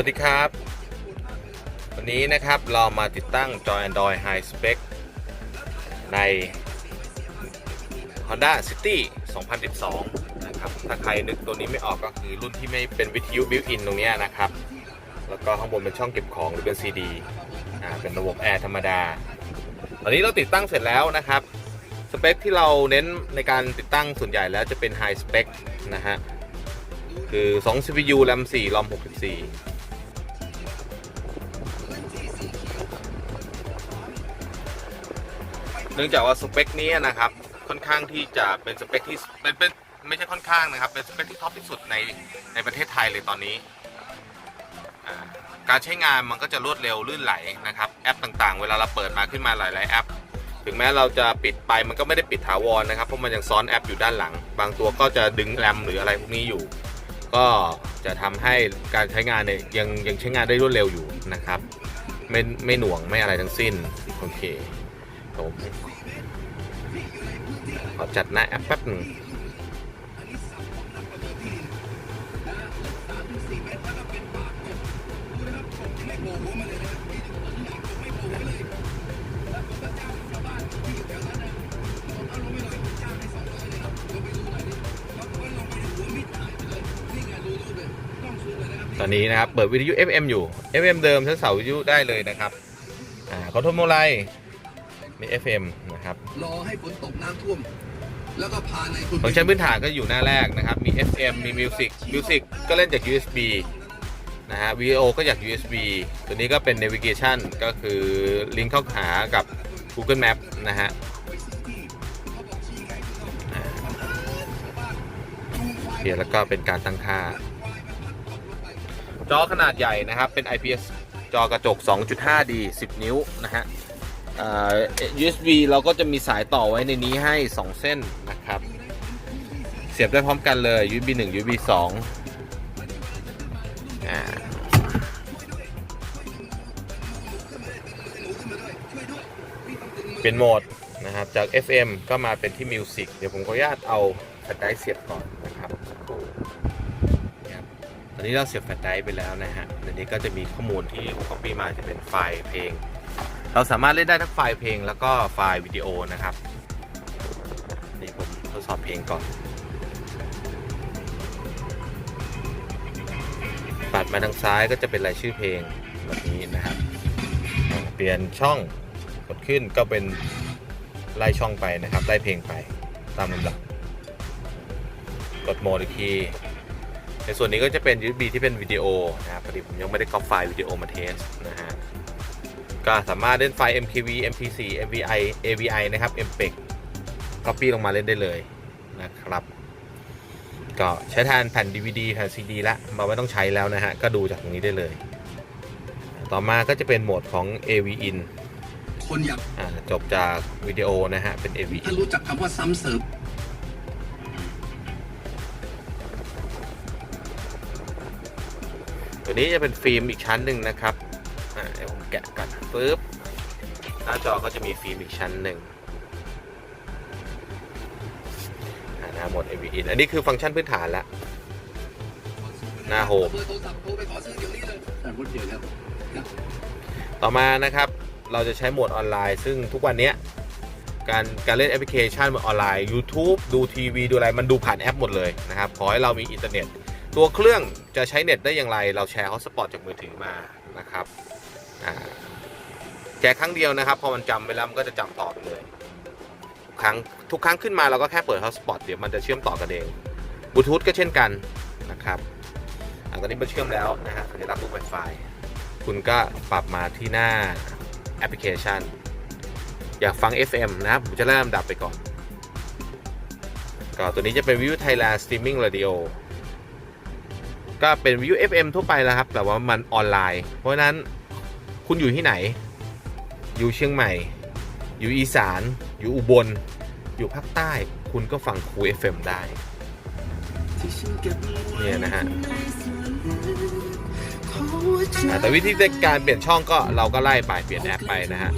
วัสดีครับ วันนี้นะครับเรามาติดตั้งจอ Android High Spec ใน Honda City 2012 นะครับ ถ้าใครนึกตัวนี้ไม่ออกก็คือรุ่นที่ไม่เป็นวิทยุ built-in ตรงนี้นะครับ แล้วก็ข้างบนเป็นช่องเก็บของหรือเป็น CD อ่าเป็นระบบแอร์ธรรมดา ตอนนี้เราติดตั้งเสร็จแล้วนะครับ สเปคที่เราเน้นในการติดตั้งส่วนใหญ่แล้วจะเป็น High Spec นะฮะคือ 2 CPU RAM 4 ROM 64 เนื่องจากว่าสเปคนี้นะครับค่อนข้างที่จะเป็นสเปคที่เป็นเป็นไม่ใช่ค่อนข้างนะครับ เป็นสเปคที่ท็อปที่สุดในในประเทศไทยเลยตอนนี้ การใช้งานมันก็จะรวดเร็วลื่นไหลนะครับแอปต่างๆ เวลาเราเปิดมาขึ้นมาหลายๆแอป ถึงแม้เราจะปิดไปมันก็ไม่ได้ปิดถาวรนะครับเพราะมันยังซ้อนแอปอยู่ด้านหลัง บางตัวก็จะดึงแรมหรืออะไรพวกนี้อยู่ ก็จะทำให้การใช้งานเนี่ยยังยังใช้งานได้รวดเร็วอยู่นะครับ ไม่ไม่หน่วงไม่อะไรทั้งสิ้นโอเค ผมขอจัดหน้าแอปแป๊บหนึ่งตอนนี้นะครับ เปิดวิทยุ FM อยู่ FM เดิมทั้งเสาวิทยุได้เลยนะครับ อ่าขอโทษโมไล มี FM นะครับรอให้ฝนตกน้ำท่วม แล้วก็พาในทุนฟังก์ชันพื้นฐานก็อยู่หน้าแรกนะครับ มี FM มี Music Music ก็เล่นจาก USB นะฮะ VO ก็จาก USB ตัวนี้ก็เป็น Navigation ก็คือลิงก์เข้าหากับ Google Map นะฮะอ่าโอเคแล้วก็เป็นการตั้งค่า จอขนาดใหญ่นะครับ เป็น IPS จอกระจก 2.5D 10 นิ้วนะฮะอ่า USB เราก็จะมีสายต่อไว้ในนี้ให้ 2 เส้นนะครับ เสียบได้พร้อมกันเลย USB 1 USB 2อ่าเป็นโหมดนะครับ จาก FM ก็มาเป็นที่ Music เดี๋ยวผมขออนุญาตเอาแฟลชไดร์เสียบก่อนนะครับสันะครับตอนนี้เราเสียบแฟลชไดร์ไปแล้วนะฮะในนี้ก็จะมีข้อมูลที่ผม copy มาจะเป็นไฟล์เพลง เราสามารถเล่นได้ทั้งไฟล์เพลงแล้วก็ไฟล์วิดีโอนะครับนี่ผมทดสอบเพลงก่อน ปัดมาทางซ้ายก็จะเป็นรายชื่อเพลงแบบนี้นะครับ เปลี่ยนช่องกดขึ้นก็เป็นไล่ช่องไปนะครับไล่เพลงไปตามลำดับกดโหมดอีกทีในส่วนนี้ก็จะเป็น USB ที่เป็นวิดีโอนะครับพอดีผมยังไม่ได้ก๊อปไฟล์วิดีโอมาเทสนะฮะ ก็สามารถเล่นไฟล์ MKV MP4 MVI AVI นะครับ MPEG Copy ลงมาเล่นได้เลยนะครับ ก็ใช้แทนแผ่น DVD แผ่น CD ละมาไม่ต้องใช้แล้วนะฮะ ก็ดูจากตรงนี้ได้เลย ต่อมาก็จะเป็นโหมดของ AV in คนอยากอ่าจบจากวิดีโอนะฮะ เป็น AV ถ้า in รู้จักคำว่าซ้ำเสริมตัวนี้จะเป็นฟิล์มอีกชั้นหนึ่งนะครับอ่าเดี๋ยวผม แกะกันปึ๊บหน้าจอก็จะมีฟิล์มอีกชั้นหนึ่งหน้าหมด AV in อันนี้คือฟังก์ชันพื้นฐานละหน้าโฮมเบอร์โทรศัพท์โทรไปขอซื้อเดี๋ยวนี้เลยแต่พูดเดียวแล้วต่อมานะครับเราจะใช้โหมดออนไลน์ ซึ่งทุกวันนี้การการเล่นแอปพลิเคชันออนไลน์ YouTube ดูทีวีดูอะไร มันดูผ่านแอปหมดเลยนะครับ ขอให้เรามีอินเทอร์เน็ต ตัวเครื่องจะใช้เน็ตได้อย่างไร เราแชร์ฮอตสปอตจากมือถือมานะครับ แชร์ครั้งเดียวนะครับ พอมันจำไปแล้วมันก็จะจำต่อไปเลย ทุกครั้งทุกครั้งขึ้นมาเราก็แค่เปิดฮอสปอตเดี๋ยวมันจะเชื่อมต่อกันเองบลูทูธก็เช่นกันนะครับอตอนนี้มันเชื่อมแล้วนะฮะสัญลักษณ์รูป Wi-Fi คุณก็ปรับมาที่หน้าแอปพลิเคชัน อยากฟัง FM นะครับผมจะเริ่มดับไปก่อน ก็ตัวนี้จะเป็นวิว Thailand Streaming Radio ก็เป็นวิว FM ทั่วไปแล้วครับ แต่ว่ามันออนไลน์ เพราะนั้น คุณอยู่ที่ไหน อยู่เชียงใหม่ อยู่อีสาน อยู่อุบล อยู่ภาคใต้ คุณก็ฟังคู FM ได้ เนี่ยนะฮะแต่วิธีการเปลี่ยนช่องก็เราก็ไล่ไปเปลี่ยนแอปไปนะฮะ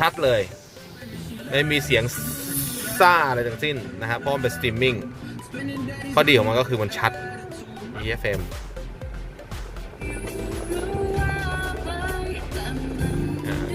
ชัดๆเลย ไม่มีเสียงซ่าอะไรทั้งสิ้นนะครับเพราะมันเป็นสตรีมมิ่งข้อดีของมันก็คือมันชัด EFM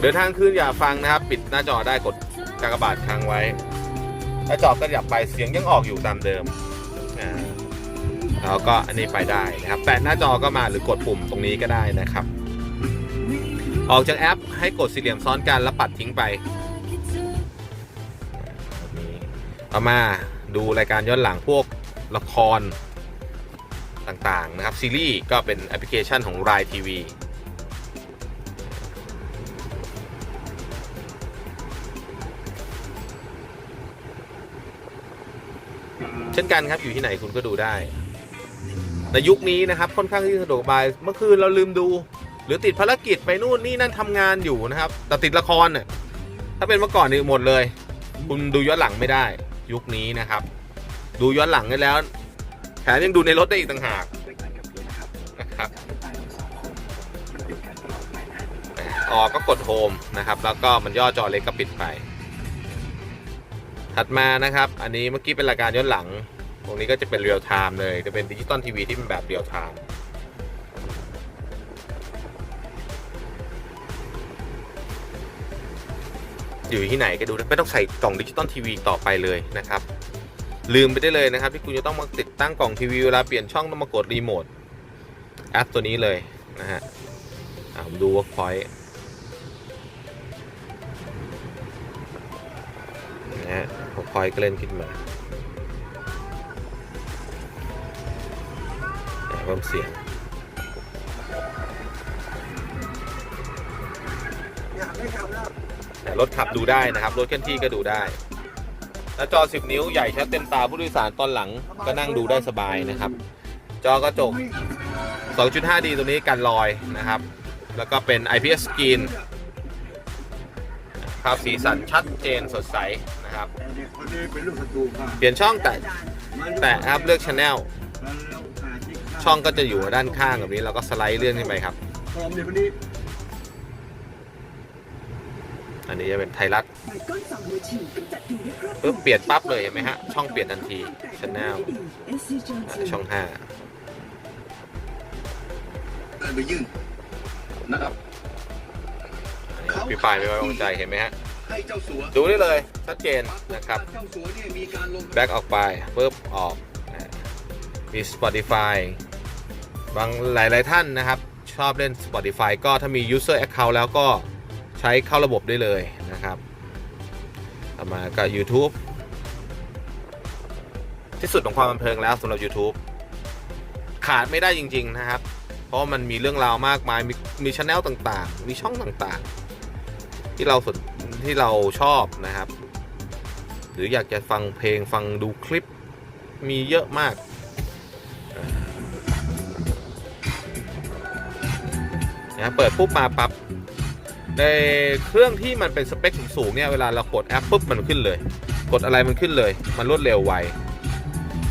เดินทางคืนอย่าฟังนะครับ ปิดหน้าจอได้กดกากบาทค้างไว้ ถ้าจอก็หยับไปเสียงยังออกอยู่ตามเดิมแล้วก็อันนี้ไปได้นะครับ แตะหน้าจอก็มาหรือกดปุ่มตรงนี้ก็ได้นะครับ ออกจากแอปให้กดสี่เหลี่ยมซ้อนกันแล้วปัดทิ้งไปแบบนี้เอมาดูรายการย้อนหลังพวกละครต่างๆนะครับ ซีรีส์ก็เป็นแอปพลิเคชันของ r ายทีวี เช่นกันครับอยู่ที่ไหนคุณก็ดูได้ ในยุคนี้นะครับค่อนข้างที่สะดวกสบาย เมื่อคืนเราลืมดู หรือติดภารกิจไปนู่นนี่นั่นทำงานอยู่นะครับ แต่ติดละครเนี่ยถ้าเป็นเมื่อก่อนนี่หมดเลย คุณดูย้อนหลังไม่ได้ ยุคนี้นะครับ ดูย้อนหลังได้แล้วแถมยังดูในรถได้อีกต่างหากนะครับออกก็กดโฮมนะครับ แล้วก็มันย่อจอเล็กก็ปิดไป ถัดมานะครับ อันนี้เมื่อกี้เป็นรายการย้อนหลัง ตรงนี้ก็จะเป็นเรียลไทม์เลย จะเป็นดิจิตอลทีวีที่เป็นแบบเรียลไทม์อยู่ที่ไหนก็ดูได้ไม่ต้องใส่กล่องดิจิตอลทีวีต่อไปเลยนะครับ ลืมไปได้เลยนะครับ ที่คุณจะต้องมาติดตั้งกล่องทีวีเวลาเปลี่ยนช่องต้องมากดรีโมทแอปตัวนี้เลยนะฮะผมดู Workpoint นะฮะ Workpoint ก็เล่นขึ้นมาอ่าเพิ่มเสียงรถขับดูได้นะครับ รถเคลื่อนที่ก็ดูได้หน้าจอ 10 นิ้วใหญ่ชัดเต็มตาผู้โดยสารตอนหลังก็นั่งดูได้สบายนะครับ จอกระจก 2.5D ตัวนี้กันรอยนะครับ แล้วก็เป็น IPS screen ภาพสีสันชัดเจนสดใสนะ ครับแต่เด็กคนนี้เป็นลูกศัตรูข้าเปลี่ยนช่องแต่แต่ครับเลือก Channel ช่องก็จะอยู่ด้านข้างแบบนี้เราก็สไลด์เลื่อนขึ้นไปครับพร้อมเด็กคนนี้อันนี้จะเป็นไทยรัฐปึ๊บเปลี่ยนปั๊บเลยเห็นไหมฮะ ช่องเปลี่ยนทันที Channel อ่าช่อง5การไปยื่นนะครับพี่ปลายไม่ไว้วางใจเห็นไหมฮะ ให้เจ้าสัวดูได้เลยชัดเจนนะครับเจ้าสัวเนี่ยมีการลงแบ็กออกไปปุ๊บออกอ่ามี Spotify บางหลาย ๆ ท่านนะครับ ชอบเล่น Spotify ก็ถ้ามี User Account แล้วก็ใช้เข้าระบบได้เลยนะครับต่อมาก็ YouTube ที่สุดของความบันเทิงแล้วสำหรับ YouTube ขาดไม่ได้จริง ๆ นะครับ เพราะว่ามันมีเรื่องราวมากมาย มีมีช anel ต่าง ๆ มีช่องต่างๆ ที่เราสนที่เราชอบนะครับ หรืออยากจะฟังเพลงฟังดูคลิปมีเยอะมาก นะเปิดปุ๊บมาปับ๊บในเครื่องที่มันเป็นสเปคสูงๆเนี่ยเวลาเรากดแอปปุ๊บมันขึ้นเลย กดอะไรมันขึ้นเลย มันรวดเร็วไว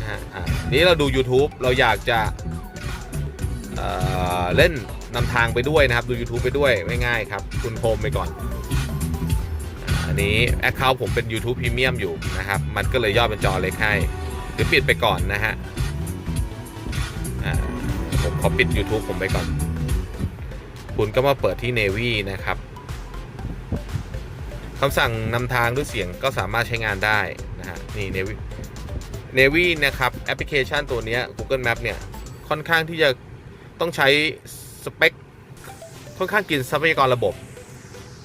นะฮะอะนี้เราดู YouTube เราอยากจะเอ่อเล่นนำทางไปด้วยนะครับ ดู YouTube ไปด้วยไม่ง่ายครับ คุณโฮมไปก่อน อันนี้ Account ผมเป็น YouTube Premium อยู่นะครับ มันก็เลยย่อเป็นจอเล็กให้หรือปิดไปก่อนนะฮะผมขอปิด YouTube ผมไปก่อน คุณก็มาเปิดที่ Navy นะครับคำสั่งนำทางด้วยเสียงก็สามารถใช้งานได้นะฮะนี่ Navy Navy นะครับแอปพลิเคชันตัวนี้ Google Map เนี่ย ค่อนข้างที่จะต้องใช้สเปค ค่อนข้างกินทรัพยากรระบบ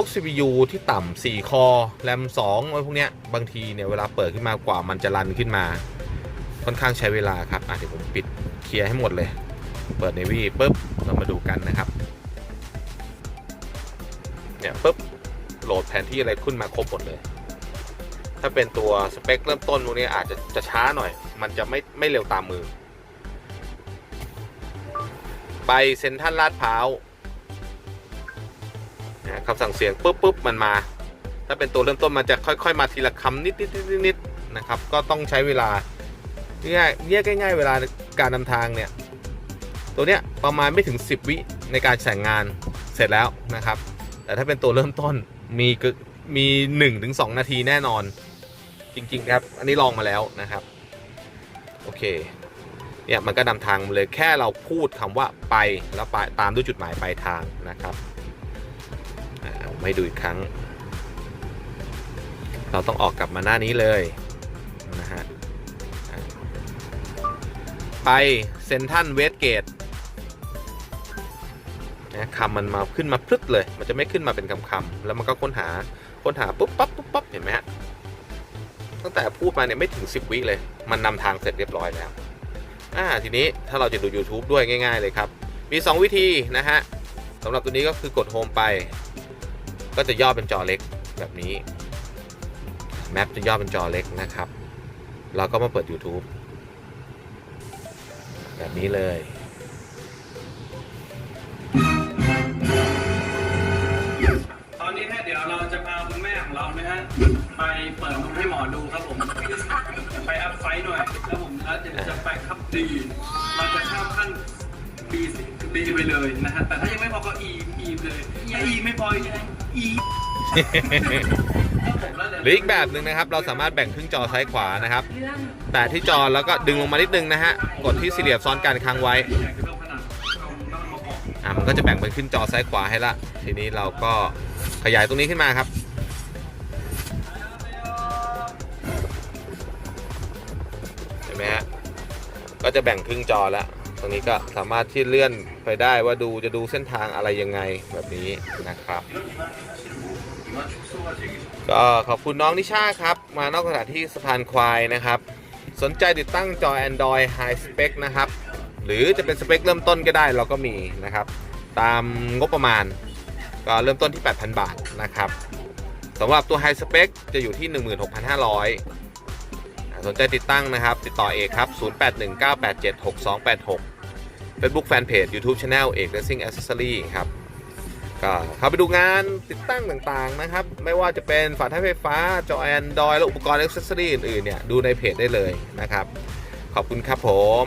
วก CPU ที่ต่ำ4คอแรม2อะไรพวกเนี้ยบางทีเนี่ยเวลาเปิดขึ้นมากว่ามันจะรันขึ้นมา ค่อนข้างใช้เวลาครับอะเดี๋ยวผมปิดเคลียร์ให้หมดเลย เปิด Navy ปุ๊บเรามาดูกันนะครับเนี่ยปุ๊บโหลดแผนที่อะไรขึ้นมาครบหมดเลย ถ้าเป็นตัวสเปคเริ่มต้นพวกนี้อาจจะจะช้าหน่อย มันจะไม่ไม่เร็วตามมือ ไปเซ็นทรัลลาดพร้าว คำสั่งเสียงปุ๊บปุ๊บมันมา ถ้าเป็นตัวเริ่มต้นมันจะค่อย ๆ มาทีละคำนิดนิดนิดนิดนะครับ ก็ต้องใช้เวลาง่ายเรียกง่าย ๆ เวลาการนำทางเนี่ย ตัวเนี้ยประมาณไม่ถึง 10 วิในการสั่งงานเสร็จแล้วนะครับ แต่ถ้าเป็นตัวเริ่มต้นมีมี1-2ถึง2นาทีแน่นอน จริง ๆ ครับ อันนี้ลองมาแล้วนะครับ โอเคเนี่ยมันก็นำทางมาเลยแค่เราพูดคำว่าไปแล้วไปตามด้วยจุดหมายปลายทางนะครับ ผมให้ดูอีกครั้ง เราต้องออกกลับมาหน้านี้เลยนะฮะไปเซนทันเวสเกตนะคำมันมาขึ้นมาพลึดเลย มันจะไม่ขึ้นมาเป็นคำๆแล้วมันก็ค้นหาค้นหาปุ๊บปั๊บปุ๊บปั๊บเห็นไหมฮะตั้งแต่พูดมาเนี่ยไม่ถึง 10 วิเลย มันนำทางเสร็จเรียบร้อยแล้วอ่าทีนี้ถ้าเราจะดู YouTube ด้วยง่าย ๆ เลยครับ มี 2 วิธีนะฮะสำหรับตัวนี้ก็คือกดโฮมไป ก็จะย่อเป็นจอเล็กแบบนี้แมปจะย่อเป็นจอเล็กนะครับ เราก็มาเปิด YouTube แบบนี้เลย ตอนนี้นะเดี๋ยวเราจะพาคุณแม่ของเรานะฮะไปเปิดนมให้หมอดูครับผม ไปอัพไฟหน่อยแล้วผมแล้วเดี๋ยวจะไปคับดีเราจะข้ามขั้นบีบีไปเลยนะฮะแต่ถ้ายังไม่พอก็อีอีเลยถ้าอีไม่พอยังไง อีหรืออีกแบบหนึ่งนะครับ เราสามารถแบ่งครึ่งจอซ้ายขวานะครับ แต่ที่จอแล้วก็ดึงลงมานิดนึงนะฮะ กดที่สี่เหลี่ยมซ้อนกันค้างไว้อยากจะต้องขนาดเอาต้องมาบอกอะมันก็จะแบ่งเป็นขึ้นจอซ้ายขวาให้ละ ทีนี้เราก็ขยายตรงนี้ขึ้นมาครับ เห็นไหมฮะ ก็จะแบ่งครึ่งจอแล้ว ตรงนี้ก็สามารถที่เลื่อนไปได้ว่าดูจะดูเส้นทางอะไรยังไงแบบนี้นะครับ ก็ขอบคุณน้องนิชาครับ มานอกสถานที่สะพานควายนะครับ สนใจติดตั้งจอ Android High Spec นะครับ หรือจะเป็นสเปคเริ่มต้นก็ได้เราก็มีนะครับ ตามงบประมาณก็เริ่มต้นที่ 8,000 บาทนะครับสำหรับตัว High Spec จะอยู่ที่ 16,500อ่า สนใจติดตั้งนะครับ ติดต่อเอกครับ 0819876286 Facebook Fanpage YouTube Channel เอก Racing Accessory ครับก็เข้าไปดูงานติดตั้งต่างๆนะครับ ไม่ว่าจะเป็นฝาท้ายไฟฟ้า จอแอนดรอยและอุปกรณ์ Accessory อื่นๆเนี่ย ดูในเพจได้เลยนะครับ ขอบคุณครับผม